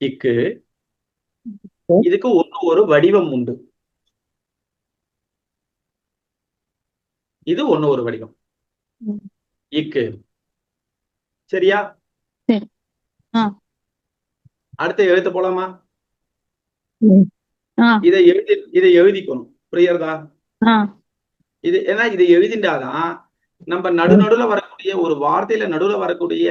இக்கு இதுக்கு ஒன்று ஒரு வடிவம் உண்டு. இது ஒண்ணு ஒரு வடிவம். இக்கு. சரியா. அடுத்த எழுத்து போலாமா. இதை எழுதி இதை எழுதிக்கணும். புரியுறதா இது ஏன்னா இதை எழுதிண்டாதான் நம்ம நடு நடுல வரக்கூடிய ஒரு வார்த்தையில நடுவுல வரக்கூடிய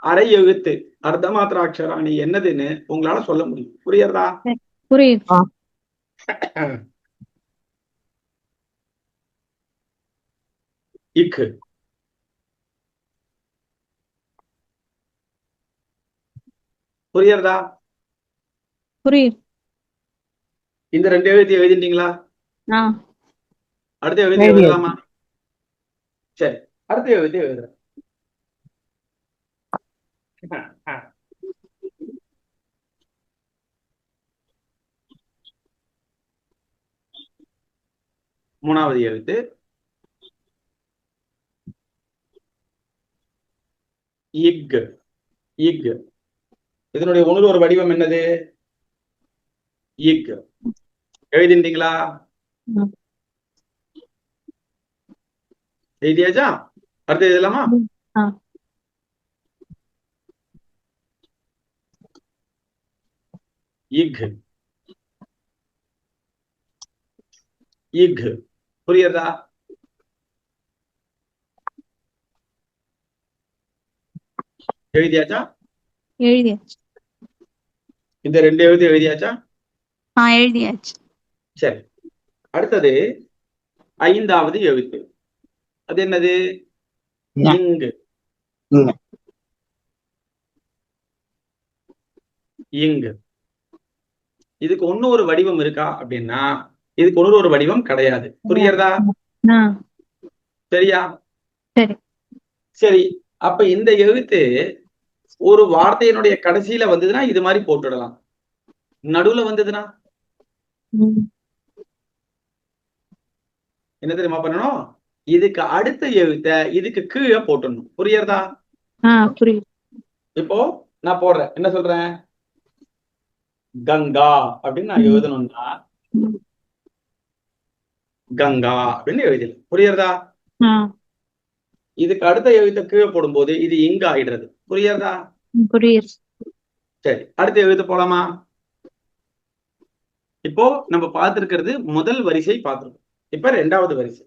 அரை எழுத்து அர்த்தமாத்திராட்சராணி என்னதுன்னு உங்களால சொல்ல முடியும். புரியுறதா? புரியுது. இக்கு. புரியுறதா? புரியுது. இந்த ரெண்டு எழுத்து எழுதிட்டீங்களா? ஆ. அடுத்த எழுதி. எழுதலாமா? சரி அடுத்த எழுத்து எழுதுறேன். மூணாவது எழுத்து. இக் இக் இதனுடைய ஒன்று ஒரு வடிவம் என்னது? இக் எழுதிட்டீங்களா. எழுதியாச்சா? அடுத்து எழுதலாமா? இக் இக் புரியுறதா? எழுதியாச்சா? எழுதியாச்சு. இந்த ரெண்டு எழுத்து எழுதியாச்சா? ஆ எழுதியாச்சு. சரி. அடுத்தது ஐந்தாவது எழுத்து. அது என்னது. இங்கு. இங்கு. இதுக்கு ஒண்ணு ஒரு வடிவம் இருக்கா அப்படின்னா இதுக்கு ஒண்ணு ஒரு வடிவம் கிடையாது. புரியுறதா சரியா? சரி. அப்ப இந்த எழுத்து ஒரு வார்த்தையினுடைய கடைசியில வந்ததுன்னா இது மாதிரி போட்டுடலாம். நடுவுல வந்ததுன்னா. என்ன தெரியுமா பண்ணணும்? இதுக்கு அடுத்த எழுத்த இதுக்கு கீழே போட்டுடணும். புரியுறதா இப்போ நான் போடுறேன். என்ன சொல்றேன்? கங்கா அப்படின்னு நான். எழுதணும்னா. கங்கா அப்படின்னு எழுதலாம் புரியுறதா இதுக்கு அடுத்த எழுத்த கீழே போடும்போது இது இங்க ஆயிடுறது. புரியுறதா புரியுது. சரி அடுத்த எழுத்து போலாமா? இப்போ நம்ம பார்த்திருக்கிறது முதல் வரிசை பார்த்திருக்கோம். இப்ப ரெண்டாவது வரிசை.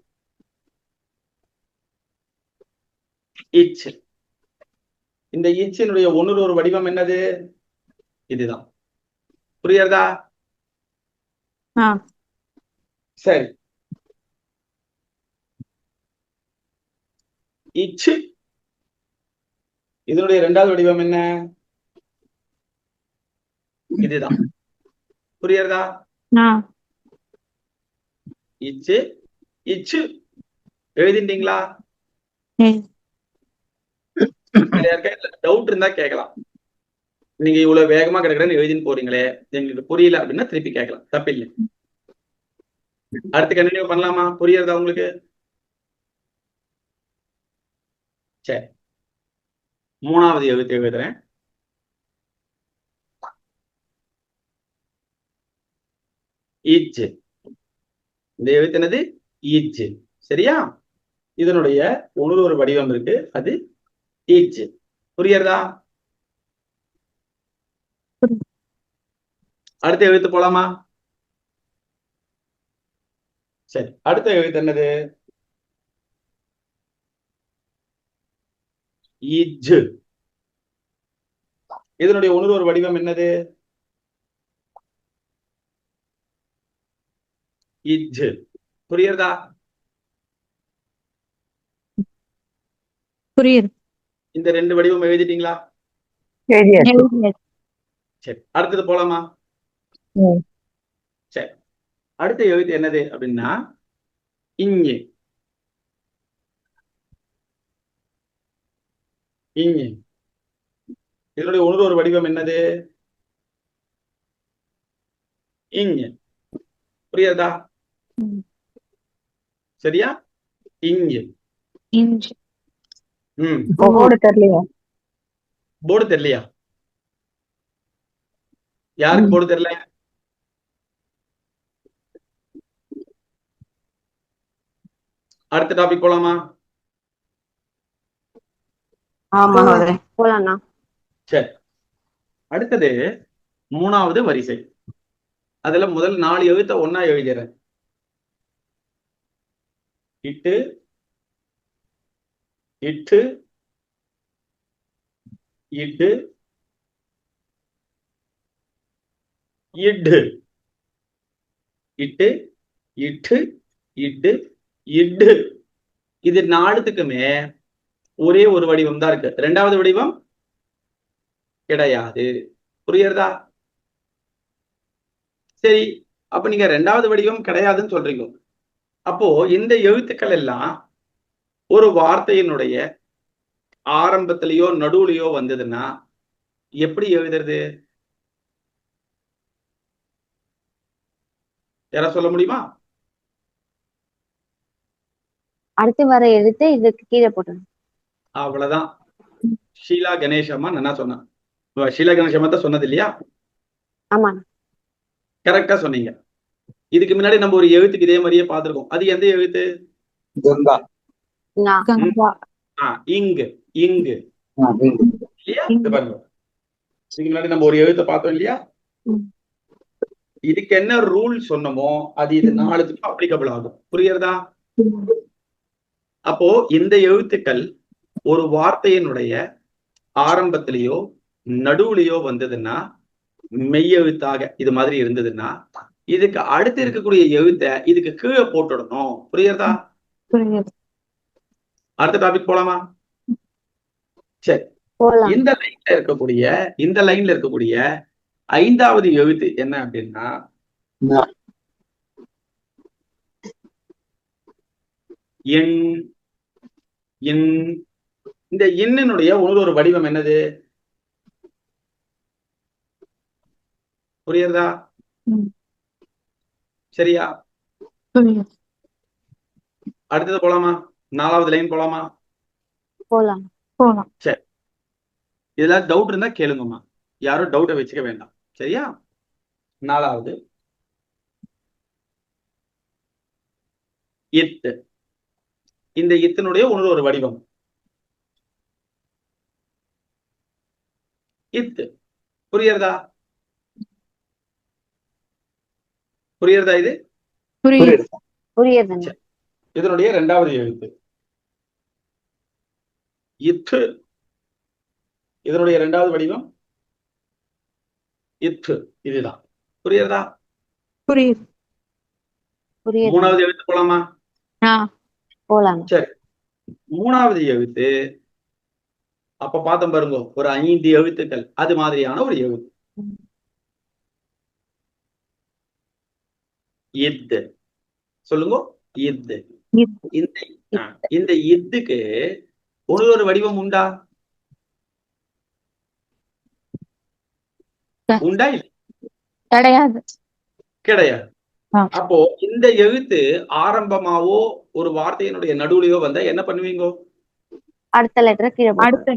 இச் இந்த இச்சினுடைய ஒன்று ஒரு வடிவம் என்னது? இதுதான். புரியுறதா சரி. இச்சு. இதனுடைய இரண்டாவது வடிவம் என்ன? இதுதான். புரியுறதா இச்சு. இச்சு. எழுதிட்டீங்களா? எழுதி டவுட் இருந்தா கேட்கலாம். நீங்க இவ்வளவு வேகமா கிடக்கிறேன்னு எழுதின்னு போறீங்களே எங்களுக்கு புரியல அப்படின்னா திருப்பி கேட்கலாம். தப்பில்லை. அடுத்து கண்டினியூ பண்ணலாமா? புரியுறதா உங்களுக்கு? சரி. மூணாவது எழுத்து எழுதுறேன். ஈச்சு இந்த எழுத்து என்னது? ஈச்சு சரியா? இதனுடைய ஒரு ஒரு வடிவம் இருக்கு. அது ஈச்சு புரியறதா புரியுது. அடுத்த எழுத்து போலாமா? சரி அடுத்த எழுத்து என்னது? இஜ். இதனுடைய ஒரு வடிவம் என்னது? இஜ். புரியுறதா புரியுது. இந்த ரெண்டு வடிவம் எழுதிட்டீங்களா? சரி அடுத்தது போலாமா. சரி. அடுத்த எழுத்து என்னது அப்படின்னா இஞ்சி இஞ்சி இதனுடைய ஒன்று ஒரு வடிவம் என்னது? இஞ்சி புரியுதா. சரியா? இப்போ போர்டு தெரியலையா. போர்டு தெரியலையா? யாருக்கு போட தெரியல? அடுத்த டாபிக் போலாமா? சரி. அடுத்தது மூணாவது வரிசை. அதுல முதல் நாலு எழுத்த ஒன்னா எழுதிடுறேன். இட்டு இட்டு இட்டு இட்டு. இட்டு இட்டு இட்டு இட்டு இது நாலுத்துக்குமே ஒரே ஒரு வடிவம் தான் இருக்கு. ரெண்டாவது வடிவம் கிடையாது. புரியுறதா சரி அப்ப நீங்க ரெண்டாவது வடிவம் கிடையாதுன்னு சொல்றீங்க. அப்போ இந்த எழுத்துக்கள் எல்லாம் ஒரு வார்த்தையினுடைய ஆரம்பத்திலேயோ நடுவுலயோ வந்ததுன்னா எப்படி எழுதுறது? யாரா சொல்ல முடியுமா? அடுத்து வர எழுத்து இதுக்கு கீழே போட்டுருங்க. அவ்வளவுதான். ஷீலா கணேசம்மா நல்லா சொன்னா இவ ஷீலா கணேசம்மா தான் சொன்னது இல்லையா? ஆமாண்ணா. கரெக்டா சொன்னீங்க. இதுக்கு முன்னாடி நம்ம ஒரு எழுத்துக்கு இதே மாதிரியே பார்த்திருக்கோம். அது எந்த எழுத்து? கங்கா. ஞா கங்கா. ஆ இங்கு இங்கு. இல்லையா? இது பாருங்க. இதுக்கு முன்னாடி நம்ம ஒரு எழுத்தை பார்த்தோம் இல்லையா. இதுக்கு என்ன ரூல் சொன்னமோ அது இது நாலுத்துக்கும் அப்ளிகபிள் ஆகும். புரியுறதா அப்போ இந்த எழுத்துக்கள் ஒரு வார்த்தையினுடைய ஆரம்பத்திலேயோ நடுவுலயோ வந்ததுன்னா மெய் எழுத்தாக இது மாதிரி இருந்ததுன்னா இதுக்கு அடுத்து இருக்கக்கூடிய எழுத்தை இதுக்கு கீழே போட்டுடணும். புரியுறதா அடுத்த டாபிக் போலாமா? சரி. இந்த லைன்ல இருக்கக்கூடிய இந்த லைன்ல இருக்கக்கூடிய ஐந்தாவது எழுத்து என்ன அப்படின்னா நா. எண் எண் இந்த எண்ணினுடைய ஒரு வடிவம் என்னது? புரியுறதா. சரியா? அடுத்தது போலாமா? நாலாவது லைன் போலாமா? போலாம். போலாம். இதுல டவுட் இருந்தா கேளுங்கம்மா. யாரும் டவுட்டை வச்சுக்க வேண்டாம். சரியா? நாலாவது. இத்து. இந்த இத்தினுடைய ஒன்று ஒரு வடிவம். இத்து. புரியுறதா புரியுறதா இது? புரியுது. புரியுது. புரியுதுண்ணா இதனுடைய இரண்டாவது எழுத்து. இத்து. இதனுடைய இரண்டாவது வடிவம்? இத்து. இதுதான். புரியுறதா புரியுது. புரியுது. மூணாவது எழுத்து போலாமா? போலாம்? மூணாவது எழுத்து அப்ப பார்த்தோம் பாருங்க ஒரு ஐந்து எழுத்துக்கள் அது மாதிரியான ஒரு எழுத்து. இத்து சொல்லுங்க இத்து இத். இந்த இத்துக்கு ஒரு ஒரு வடிவம் உண்டா? உண்டா இல்ல? கிடையாது. கிடையாது. அப்போ இந்த எழுத்து ஆரம்பமாவோ ஒரு வார்த்தையினுடைய நடுவுலயோ வந்தா என்ன பண்ணுவீங்க? அடுத்த லெட்டர் கீழே. அடுத்த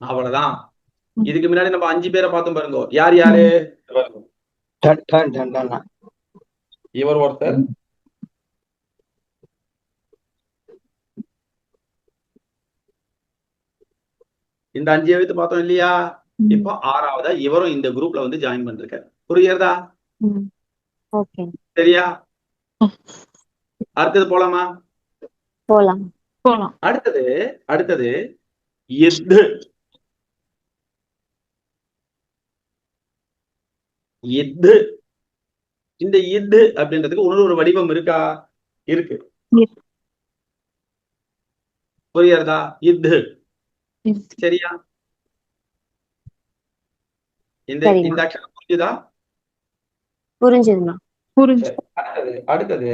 அவ்வளவுதான். இதுக்கு முன்னாடி நம்ம அஞ்சு பேரை பார்த்தோம் பாருங்க. யார் யாரு. இவர் ஒருத்தர். இந்த அஞ்சு எழுத்து பார்த்தோம் இல்லையா. இப்போ ஆறாவதா இவரும் இந்த குரூப்ல வந்து ஜாயின் பண்ணிருக்காரு. புரியுறதா சரியா. அடுத்தது போலாமா? போலாம். போலாம். அடுத்தது அடுத்தது எத்து எத்து இந்த இத்து அப்படின்றதுக்கு இன்னொரு ஒரு வடிவம் இருக்கா? இருக்கு. புரியுறதா இருக்கு. சரியா? இந்த. இந்த அக்ஷரம் புரியுதா புரிஞ்சுதுண்ணா புரிஞ்சு. அடுத்தது.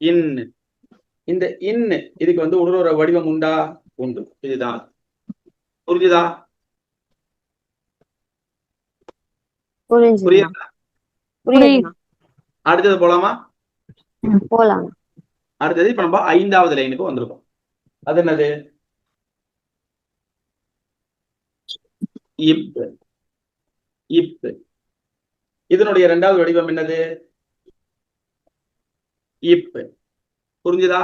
இன்னு இந்த இன்னு இதுக்கு வந்து ஒரு வடிவம் உண்டா? உண்டு. இதுதான் புரிஞ்சுதா? அடுத்தது போலாமா? போலாம் அடுத்தது இப்ப நம்ம ஐந்தாவது லைனுக்கு வந்திருக்கோம். அது என்னது? இப். இப் இதனுடைய இரண்டாவது வடிவம் என்னது? இப் புரிஞ்சுதா?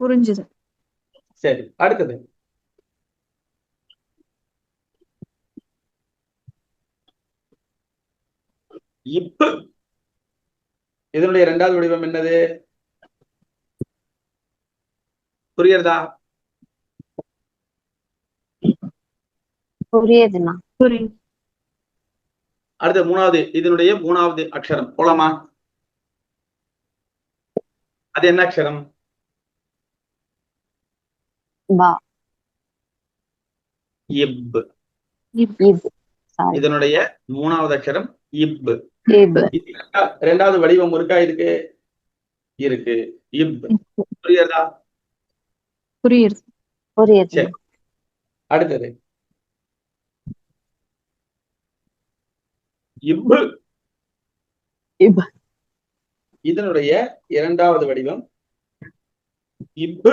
புரிஞ்சுது. சரி அடுத்தது. இப்பு இதனுடைய இரண்டாவது வடிவம் என்னது? புரியுறதா புரியுதுண்ணா. புரியுது. அடுத்த மூணாவது இதனுடைய மூணாவது அக்ஷரம். போலாமா? அது என்ன அக்ஷரம்? இப். இதனுடைய மூணாவது அக்ஷரம் இப். ரெண்டாவது வடிவம் இருக்கா? இருக்கு. இருக்கு. இப். புரியுது. புரியுது. சரி. அடுத்தது. இப்பு இப் இதனுடைய இரண்டாவது வடிவம் இப்பு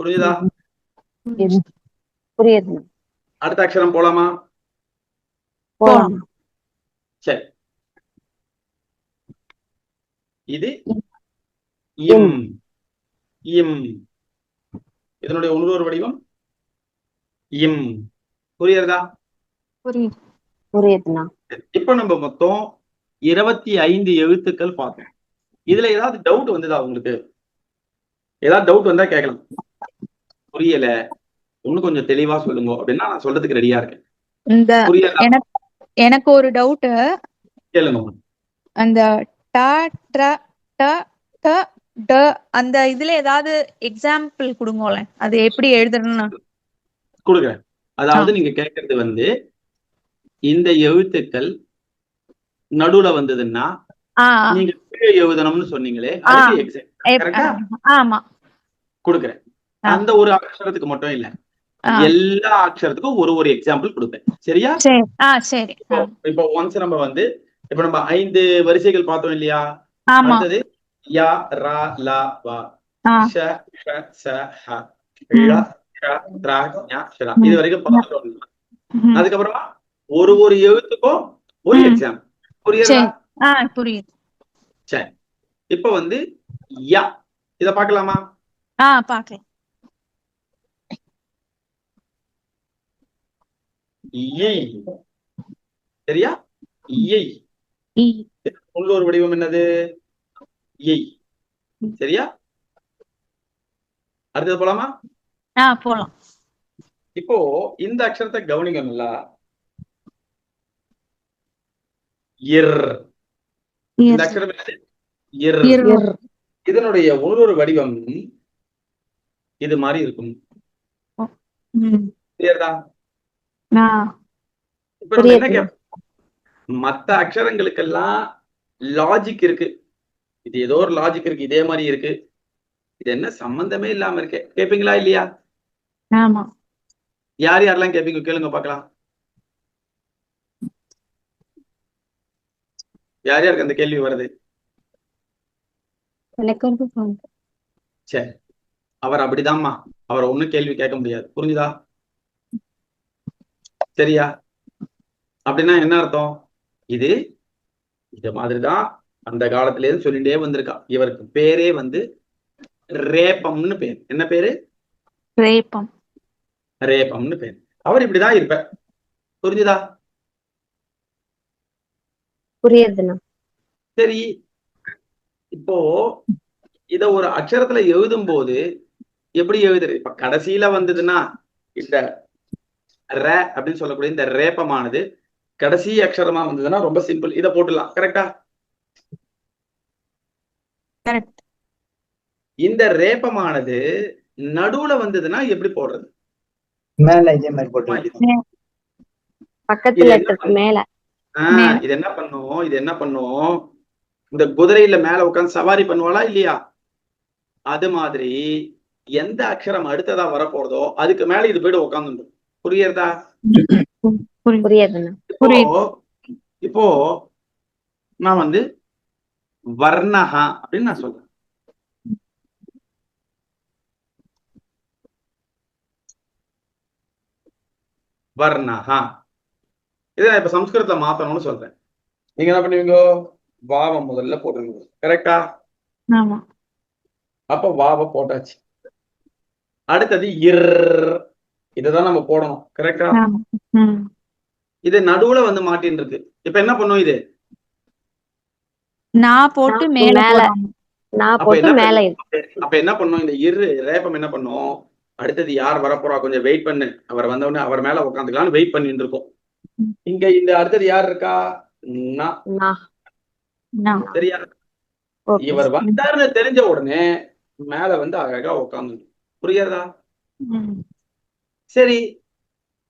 புரியுதா இப் புரியுதுண்ணா அடுத்த அக்ஷரம் போலாமா? சரி. இது இம். இம். இதனுடைய இன்னொரு வடிவம் இம். புரியுறதா புரியுது. புரியுதுண்ணா. இப்ப நம்ம மொத்தம் இருபத்தி ஐந்து எழுத்துக்கள் பார்த்தோம். இதுல ஏதாவது டவுட் வந்ததா உங்களுக்கு? ஏதாவது டவுட் வந்தா கேட்கலாம் புரியல. இன்னும் கொஞ்சம் தெளிவா சொல்லுங்க. அப்படின்னா நான் சொல்றதுக்கு ரெடியா இருக்கேன். இந்த புரியல. எனக்கு எனக்கு ஒரு டவுட் கேளுங்க. அந்த ட ட்ர ட ட ட அந்த இதுல ஏதாவது எக்ஸாம்பிள் கொடுங்களேன். அது எப்படி எழுதணும்னு. கொடுக்குறேன் அதாவது நீங்க கேட்கறது வந்து இந்த எழுத்துக்கள் நடுவுல வந்ததுன்னா நீங்க கீழே எழுதணும்னு சொன்னீங்களே ஆமா. கொடுக்குறேன். அந்த ஒரு அக்ஷரத்துக்கு மட்டும் இல்ல. எல்லா அக்ஷரத்துக்கும் ஒரு ஒரு எக்ஸாம்பிள் கொடுப்பேன். சரியா? சரி. இப்போ ஒன்ஸ் நம்ம வந்து இப்போ நம்ம ஐந்து வரிசைகள் பார்த்தோம் இல்லையா? அடுத்தது யா ரா லா வா. ஷ ஷ ச ஹ. ழ ஷ த்ரா ஞ ஷ இது வரைக்கும் பார்த்துட்டோம். ம். அதுக்கப்புறமா ஒரு ஒரு எழுத்துக்கும் ஒரு. எக்ஸாம் புரியுதா சரி. ஆ புரியுது. சரி. இப்போ வந்து யா. இத பார்க்கலாமா ஆ பாக்கலாம். சரியா? உள்ளூர் வடிவம் என்னது? சரியா? அடுத்தது போலாமா? போலாம். இப்போ இந்த அக்ஷரத்தை கவனிக்கணும்ல. இர். இந்த அக்ஷரம் இர். இதனுடைய உள்ளூர் வடிவம் இது மாதிரி இருக்கும். மத்த அக்ஷரங்களுக்கெல்லாம் லாஜிக் இருக்கு. இது ஏதோ ஒரு லாஜிக் இருக்கு இதே மாதிரி இருக்கு. இது என்ன சம்பந்தமே இல்லாம இருக்கு. கேப்பீங்களா இல்லையா? ஆமா. யார் யாரெல்லாம் கேப்பீங்க? கேளுங்க பார்க்கலாம். யார் யாருக்கு அந்த கேள்வி வருது. சரி அவர் அப்படிதாம்மா. அவரை ஒண்ணும் கேள்வி கேட்க முடியாது. புரிஞ்சுதா? சரியா அப்படின்னா என்ன அர்த்தம்? இது இது மாதிரிதான் அந்த காலத்துல இருந்து சொல்லிட்டே வந்திருக்கா. இவருக்கு பேரே வந்து ரேப்பம்னு பேர். என்ன பேரு? ரேப்பம். ரேப்பம்னு பேர். அவர் இப்படிதான் இருப்பார் புரிஞ்சுதா? புரியுதுண்ணா. சரி இப்போ இத ஒரு அக்ஷரத்துல எழுதும் போது எப்படி எழுதுறது? இப்ப கடைசியில வந்ததுன்னா இந்த ர அப்படின்னு சொல்லக்கூடிய இந்த ரேப்பமானது கடைசி அக்ஷரமா வந்ததுன்னா ரொம்ப சிம்பிள் இத போட்டுடலாம். கரெக்டா கரெக்ட் இந்த ரேப்பமானது நடுவுல வந்ததுன்னா எப்படி போடுறது? மேல இதே மாதிரி போட்டு பக்கத்துல மேல. ஆஹ். இது என்ன பண்ணும்? இது என்ன பண்ணும்? இந்த குதிரையில மேல உட்கார்ந்து சவாரி பண்ணுவாளா இல்லையா? அது மாதிரி எந்த அக்ஷரம் அடுத்ததா வரப்போறதோ அதுக்கு மேல இது போயிட்டு உட்காந்துடும் புரியுறதா. இப்போ நான் வந்து வர்ணஹா அப்படின்னு நான் சொல்றேன். வர்ணஹா. இதை நான் இப்ப சம்ஸ்கிருதத்துல மாத்தணும்னு சொல்றேன். நீங்க என்ன பண்ணுவீங்க? வாவ முதல்ல போட்டுருங்க கரெக்டா ஆமா. அப்ப வாவ போட்டாச்சு. அடுத்தது இர். இதுதான் நம்ம போடணும். கரெக்டா இது நடுவுல வந்து மாட்டின்னு இருக்கு இப்ப என்ன பண்ணும் இது? நான் போட்டு மேல. நான் அப்ப போட்டு என்ன மேல அப்ப என்ன பண்ணும்? இந்த இரு ரேப்பம் என்ன பண்ணும்? அடுத்தது யார் வரப்போறா? கொஞ்சம் வெயிட் பண்ணு. அவர் வந்தவுடனே அவர் மேல உட்காந்துக்கலாம்னு வெயிட் பண்ணிட்டு இருக்கோம். இங்க இந்த அடுத்தது யார் இருக்கா? சரியா? இவர் வந்தாருன்னு தெரிஞ்ச உடனே மேல வந்து அழகா உட்காந்து புரியுறதா. சரி.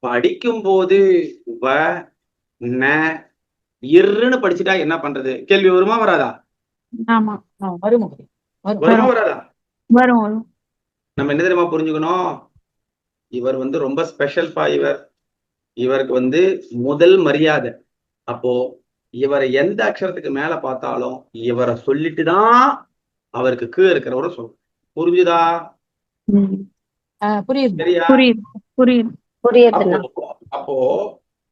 படிக்கும் போது வ ந இர்ன்னு படிச்சுட்டா என்ன பண்றது? கேள்வி வருமா வராதா? வரும் வராதா? நம்ம என்ன தெரியுமா புரிஞ்சுக்கணும்? இவர் வந்து ரொம்ப ஸ்பெஷல் பா இவர். இவருக்கு வந்து முதல் மரியாதை. அப்போ இவரை எந்த அக்ஷரத்துக்கு மேல பார்த்தாலும் இவரை சொல்லிட்டு தான் அவருக்கு கீழே இருக்கிறவரை சொல்லணும் புரிஞ்சுதா? அப்போ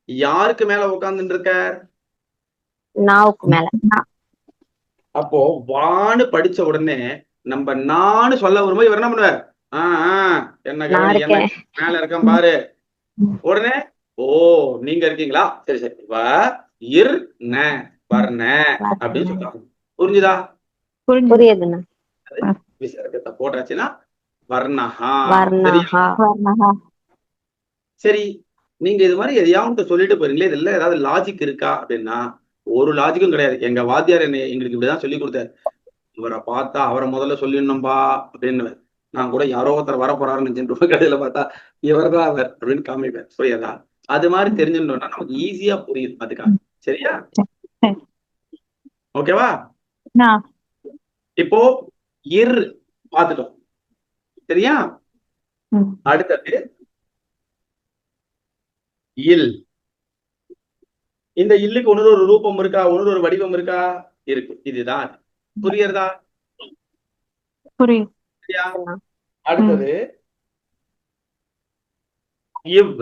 யாருக்கு மேல உட்கார்ந்துட்டு இருக்கார் அப்போ வான்னு படிச்ச உடனே நம்ம நான்னு சொல்ல வரும்போது இவர் என்ன பண்ணுவார்? ஆஹ் ஆஹ் என்ன நான் மேல இருக்கேன் பாரு. உடனே ஓ நீங்க இருக்கீங்களா? சரி சரி. வ இர் ந வர்ண அப்படின்னு சொல்றாங்க. புரிஞ்சுதா? புரிஞ்சு புரியுதுண்ணா. விசர்க்கத்தை போட்டாச்சுன்னா வர்ணஹா. வர்ணஹா. வர்ணஹா. சரி நீங்க இது மாதிரி எதையாவது சொல்லிட்டு போறீங்களே இதுல ஏதாவது லாஜிக் இருக்கா அப்படின்னா ஒரு லாஜிக்கும் கிடையாது. எங்க வாத்தியார் என்ன எங்களுக்கு இப்படிதான் சொல்லி கொடுத்தாரு. இவரை பார்த்தா அவரை முதல்ல சொல்லிடணும்பா அப்படின்னு நான் கூட யாரோ ஒருத்தர் வர போறாருன்னு நினைச்சிட்டு கடையில பார்த்தா இவர்தான் அவர் அப்படின்னு காமிப்பேன். புரியாதா? அது மாதிரி தெரிஞ்சுட்டோம்னா நமக்கு ஈஸியா புரியுது அதுக்காக. சரியா? சரி. ஓகேவா இப்போ இர் பார்த்துட்டோம். சரியா. அடுத்தது இல். இந்த இல்லுக்கு ஒன்று ஒரு ரூபம் இருக்கா? ஒன்று ஒரு வடிவம் இருக்கா? இருக்கு. இதுதான். புரியுறதா? அடுத்தது இவ்.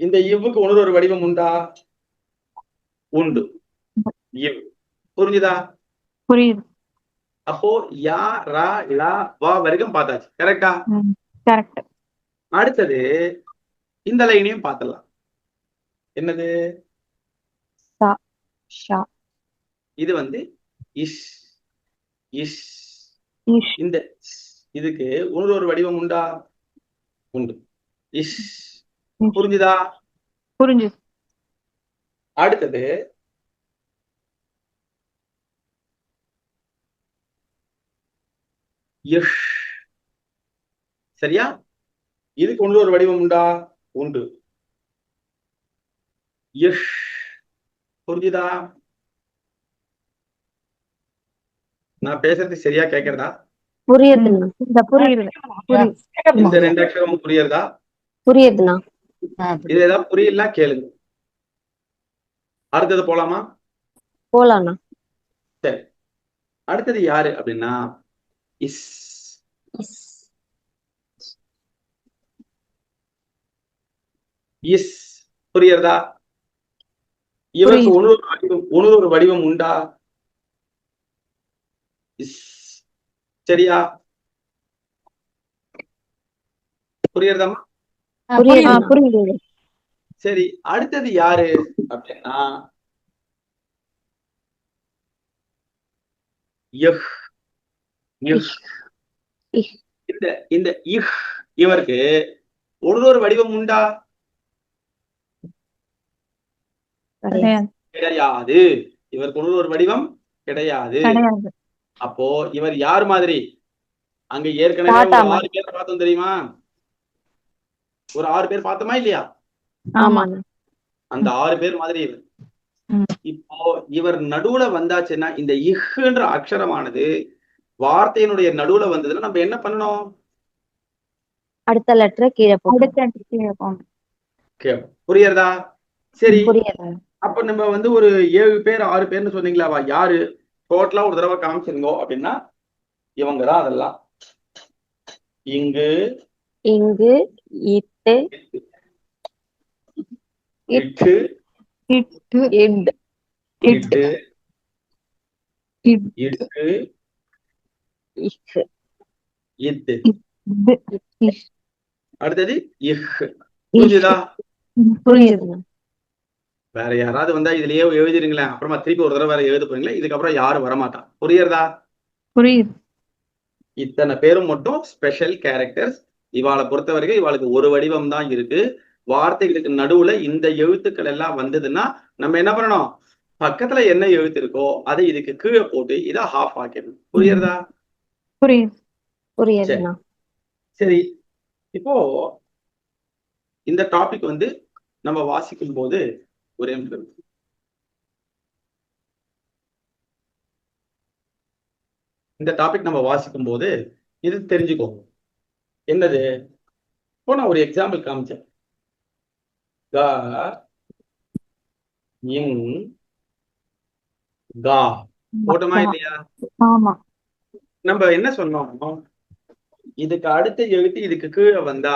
இந்த இவ்வுக்கு ஒன்று ஒரு வடிவம் உண்டா? உண்டு. இவ். புரிஞ்சுதா? புரியுது. அப்போ யா ரா லா வா வரைக்கும் பார்த்தாச்சு. கரெக்டா கரெக்ட் அடுத்தது இந்த லைனையும் பார்த்துடலாம். என்னது? ஷா. இது வந்து இஷ் இஷ். இஷ். இந்த இதுக்கு இன்னொரு ஒரு வடிவம் உண்டா? உண்டு. இஷ். புரிஞ்சுதா? புரிஞ்சுது. அடுத்தது. இஷ் சரியா? இதுக்கு ஒன்று ஒரு வடிவம் உண்டா? உண்டு. இஷ் புரிஞ்சுதா? நான் பேசுறது சரியா கேக்குறதா? புரியுது. இந்த ரெண்டு அக்ஷரமும் புரியுறதா? புரியுதுண்ணா. இது ஏதாவது புரியல கேளுங்க. அடுத்தது போலாமா? போலாண்ணா. சரி. அடுத்தது யாரு அப்படின்னா இஸ். இஸ். புரியுறதா இவருக்கு ஒரு வடிவம் ஒரு வடிவம் உண்டா? இஸ். சரியா? புரியுறதாமா புரியுது. சரி அடுத்தது யாரு அப்படின்னா. இந்த இந்த இஹ் இவருக்கு ஒரு ஒரு வடிவம் உண்டா? கிடையாது. இவருக்கு ஒரு ஒரு வடிவம் கிடையாது. அப்போ இவர் யார் மாதிரி? அங்க ஏற்கனவே பார்த்தோம் தெரியுமா? ஒரு ஆறு பேர் பார்த்தோமா இல்லையா? அந்த ஆறு பேர் மாதிரி இவர். இப்போ இவர் நடுவுல வந்தாச்சுன்னா இந்த இஹ்ன்ற அக்ஷரமானது வார்த்தையினுடைய நடுவுல வந்ததுன்னா நம்ம என்ன பண்ணணும்? அடுத்த லெட்டரை கீழே கீழே புரியுறதா? சரி. புரியுது. அப்ப நம்ம வந்து ஒரு ஏழு பேர் ஆறு பேர்னு சொன்னீங்களாவா? யாரு? டோட்டலா ஒரு தடவை காமிச்சிருங்கோ அப்படின்னா இவங்கதான் அதெல்லாம். இங்கு இங்கு இட்டு இட்டு இட்டு இட் இட்டு இட் இட்டு இத்து. அடுத்தது இஹ் புரிஞ்சுதா? புரியுதுங்க வேற யாராவது வந்தா இதுலயே எழுதிருங்களேன் அப்புறமா திருப்பி ஒரு தடவை வேற எழுத போறீங்களா? இதுக்கப்புறம் யாரும் வரமாட்டான் புரியுறதா? புரியுது. இத்தனை பேரும் மட்டும் ஸ்பெஷல் கேரக்டர்ஸ் இவாளை பொறுத்த வரைக்கும் இவாளுக்கு ஒரு வடிவம் தான் இருக்கு. வார்த்தைகளுக்கு நடுவுல இந்த எழுத்துக்கள் எல்லாம் வந்ததுன்னா நம்ம என்ன பண்ணணும்? பக்கத்துல என்ன எழுத்து இருக்கோ அதை இதுக்கு கீழே போட்டு இதை ஹாஃப் ஆக்கிடணும். புரியுறதா? புரியுது. சரி. இப்போ இந்த டாபிக் வந்து நம்ம வாசிக்கும் போது ஒரே. இந்த டாபிக் நம்ம வாசிக்கும் போது இது தெரிஞ்சுக்கோங்க. என்னது? இப்போ நான் ஒரு எக்ஸாம்பிள் காமிச்சேன். க இங் கா. போட்டோமா இல்லையா? ஆமா. நம்ம என்ன சொன்னோம்? இதுக்கு அடுத்த எழுத்து இதுக்கு கீழே வந்தா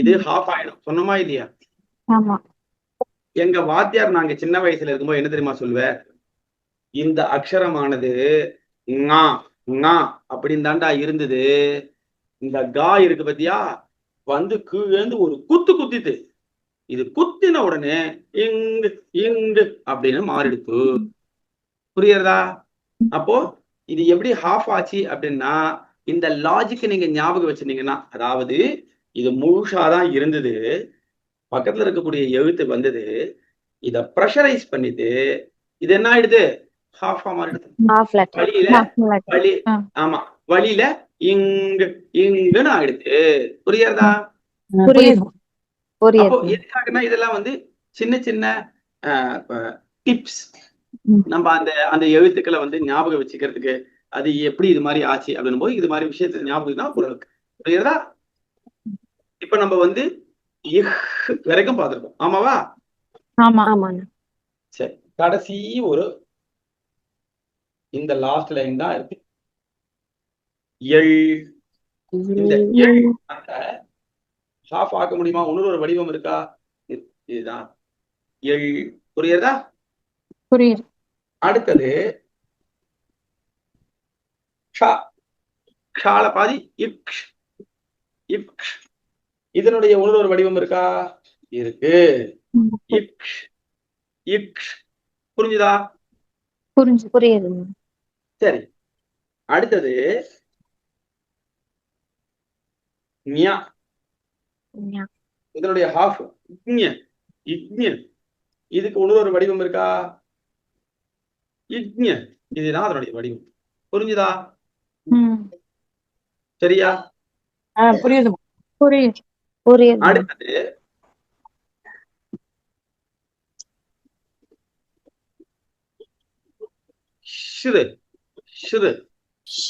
இது ஹாஃப் ஆயிடும். சொன்னோமா இல்லையா? எங்க வாத்தியார் நாங்க சின்ன வயசுல இருக்கும்போது என்ன தெரியுமா சொல்லுவார்? இந்த அக்ஷரமானது அப்படின்னு தாண்டா இருந்தது. இந்த கா இருக்கு பத்தியா? வந்து கீழேந்து ஒரு குத்து குத்திட்டு இது குத்தின உடனே இங்கு இங்கு அப்படின்னு மாறிடுத்து. புரியுறதா அப்போ இது எப்படி ஹாஃப் ஆச்சு அப்படின்னா இந்த லாஜிக்கை நீங்க ஞாபகம் வச்சிருந்தீங்கன்னா அதாவது இது முழுசாதான் இருந்தது பக்கத்துல இருக்கக்கூடிய எழுத்து வந்தது இத ப்ரெஷரைஸ் பண்ணிட்டு இது என்ன ஆயிடுது? ஹாஃபா மாறிடுது. ஹாஃப் லெட்டர் வழியில வழி ஆ. ஆமா வழியில இங்கு இங்குன்னு ஆயிடுது புரியுறதா எதுக்காகனா இதெல்லாம் வந்து சின்ன சின்ன டிப்ஸ். நம்ம அந்த அந்த எழுத்துக்களை வந்து ஞாபகம் வச்சுக்கிறதுக்கு அது எப்படி இது மாதிரி ஆச்சு அப்படின்னும் போது இது மாதிரி விஷயத்தை ஞாபகம் ஓரளவுக்கு. புரியுறதா இப்ப நம்ம வந்து வரைக்கும் பார்த்திருக்கோம். ஆமாவா? சரி. கடைசி ஒரு இந்த லாஸ்ட் லைன் தான் இருக்கு. எள் இந்த எள் அந்த ஹாஃப் ஆக்க முடியுமா? இன்னொரு ஒரு வடிவம் இருக்கா? இது- இதுதான். எள் புரியுறதா புரியுது. அடுத்தது ஷால பாதி இக்ஷ். இக்ஷ். இதனுடைய ஒரு வடிவம் இருக்கா? இருக்கு. இக்ஷ். இக்ஷ். புரிஞ்சுதா? புரிஞ்சு புரியுதுங்க சரி. அடுத்தது ஞா. இதனுடைய ஹாஃப் இக்ஞ இக்ஞ இதுக்கு இன்னொரு வடிவம் இருக்கா? இக்ஞ இதுதான் அதனுடைய வடிவம். புரிஞ்சுதா? சரியா? புரியுது. புரியுது. அடுத்தது.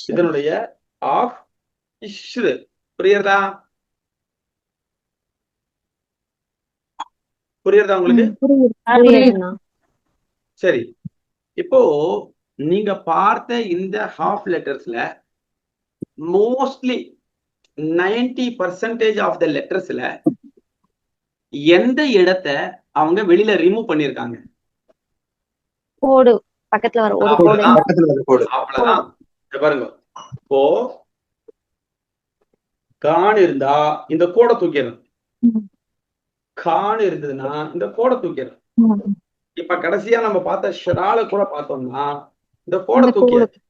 இதனுடைய ஆஃப் இஷ்ரு புரியுறதா? புரியுறதா உங்களுக்கு? சரி. இப்போ நீங்க பார்த்த இந்த half லெட்டர்ஸ்ல mostly ninety percentage of the லெட்டர்ஸ்ல எந்த இடத்த அவங்க வெளியில ரிமூவ் பண்ணிருக்காங்க கோடு. பக்கத்துல வர ஒரு கோடு. அவ்வளவுதான். பக்கத்துல வர கோடு. அவ்வளவுதான். இத பாருங்க. இப்போ கான் இருந்தா இந்த கோடை தூக்கிடணும். கான் இருந்ததுன்னா இந்த கோடை தூக்கிடணும். இப்ப கடைசியா நம்ம பார்த்த ஷரால கூட பார்த்தோம்னா இந்த கோடை தூக்கி.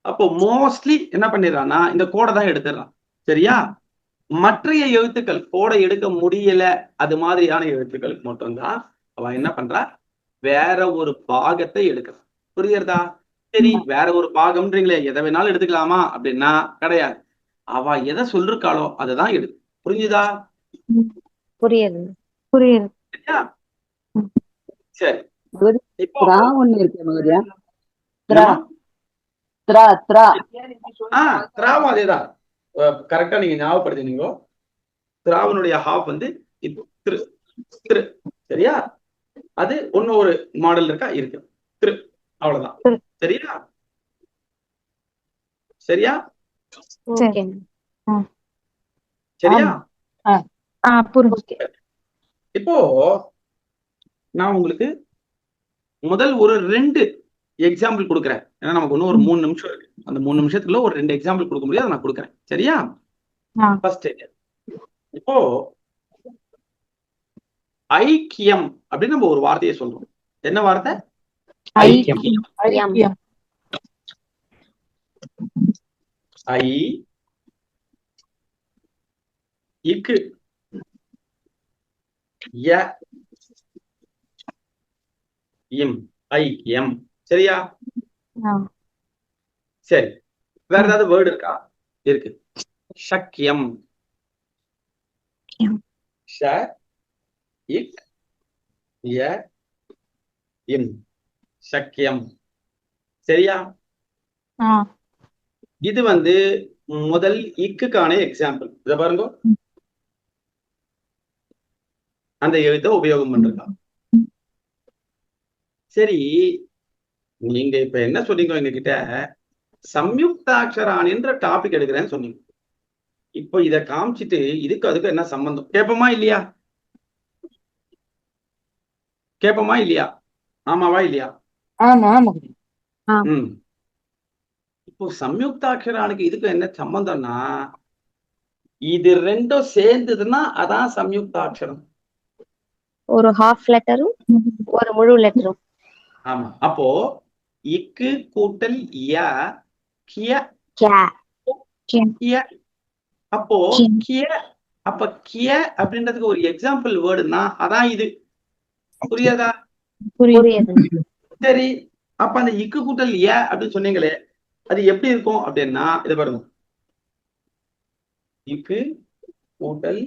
அப்போ மோஸ்ட்லி என்ன பண்ணிடுறான்னா இந்த கோடை தான் எடுத்துடுறான். சரியா? மற்றைய எழுத்துக்கள் கோடை எடுக்க முடியல அது மாதிரியான எழுத்துக்களுக்கு மட்டும்தான் அவன் என்ன பண்றா? வேற ஒரு பாகத்தை எடுக்கிறான். புரியுறதா சரி வேற ஒரு பாகம்ன்றீங்களே எதை வேணாலும் எடுத்துக்கலாமா? அப்படின்னா கிடையாது. அவ எதை சொல்லிருக்காளோ அதை தான் எடு. புரிஞ்சுதா? புரியுது. சரி. திராவும் அதேதான் கரெக்டா நீங்க ஞாபகப்படுத்தினீங்க. திராவனுடைய ஹாஃப் வந்து இது திரு திரு. சரியா? அது ஒண்ணு ஒரு மாடல் இருக்கா? இருக்கு. திரு. அவ்வளவுதான். சரியா? சரியா? சரியா? இப்போ நான் உங்களுக்கு முதல் ஒரு ரெண்டு எக்ஸாம்பிள் கொடுக்குறேன். ஏன்னா நமக்கு இன்னும் ஒரு மூணு நிமிஷம் இருக்கு. அந்த மூணு நிமிஷத்துக்குள்ள ஒரு ரெண்டு எக்ஸாம்பிள் கொடுக்க முடியாது நான் கொடுக்குறேன். சரியா. ஃபர்ஸ்ட் இப்போ ஐக்கியம் அப்படின்னு நம்ம ஒரு வார்த்தையை சொல்றோம். என்ன வார்த்தை? ஐக்கியம். ஐ இக்கு ய இம் ஐக்கியம் சரியா? ஆ. சரி. வேற ஏதாவது வேர்டு இருக்கா? இருக்கு. சக்கியம் கியம். ஷ இக் ய இம். சக்கியம் சரியா? இது வந்து முதல் இக்குக்கான எக்ஸாம்பிள் இத பாருங்க. அந்த எழுத்தை உபயோகம் பண்றதா சரி நீங்க இப்ப என்ன சொன்னீங்க எங்க கிட்ட சம்யுக்தாட்சராணின்ற டாபிக் எடுக்கிறேன்னு சொன்னீங்க. இப்போ இத காமிச்சிட்டு இதுக்கு அதுக்கு என்ன சம்பந்தம்? கேப்பமா இல்லையா? கேப்பமா இல்லையா? ஆமாவா இல்லையா? ஆமா மகனே ம். இப்போ சம்யுக்தாட்சரானுக்கு இதுக்கு என்ன சம்பந்தம்னா இது ரெண்டும் சேர்ந்ததுன்னா அதான் சம்யுக்தாட்சரம். ஒரு ஹாஃப் லெட்டரும் ஒரு முழு லெட்டரும் ஆமா. அப்போ இக்கு கூட்டல் ய கிய கிய. அப்போ கிய. கிய அப்ப கிய அப்படின்றதுக்கு ஒரு எக்ஸாம்பிள் வேர்டுனா அதான் இது. புரியாதா? புரியுது. சரி. அப்ப அந்த இக்கு கூட்டல் ஏ அப்படின்னு சொன்னீங்களே அது எப்படி இருக்கும் அப்படின்னா இத பாருங்க. இக்கு கூட்டல்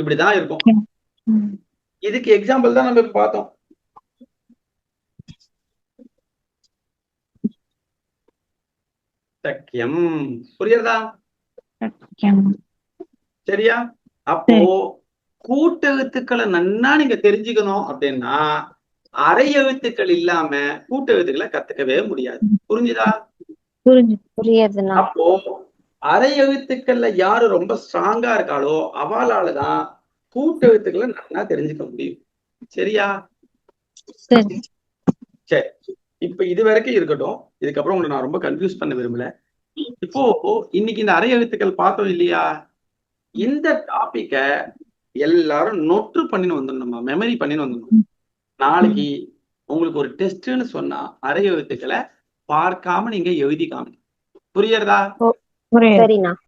இப்படிதான் இருக்கும். இதுக்கு எக்ஸாம்பிள் தான் நம்ம பார்த்தோம். சக்கியம் புரியுறதா. சரியா? அப்போ கூட்டெழுத்துக்களை நன்னா நீங்க தெரிஞ்சுக்கணும் அப்படின்னா அரை எழுத்துக்கள் இல்லாம கூட்டெழுத்துக்களை கத்துக்கவே முடியாது. புரிஞ்சுதா? அப்போ அரை எழுத்துக்கள்ல யாரு ரொம்ப ஸ்ட்ராங்கா இருக்காளோ அவளாலதான் கூட்டெழுத்துக்களை நன்னா தெரிஞ்சுக்க முடியும். சரியா? சரி. சரி. இப்ப இது வரைக்கும் இருக்கட்டும். இதுக்கப்புறம் உங்களை நான் ரொம்ப கன்ஃபியூஸ் பண்ண விரும்பல. இப்போ இன்னைக்கு இந்த அரை எழுத்துக்கள் பார்த்தோம் இல்லையா? இந்த டாபிக்க எல்லாரும் நொட்டு பண்ணின்னு வந்துடணுமா? மெமரி பண்ணின்னு வந்துடணும். நாளைக்கு உங்களுக்கு ஒரு டெஸ்ட்னு சொன்னா அரை எழுத்துக்களை பார்க்காம நீங்க எழுதி காமி புரியுறதா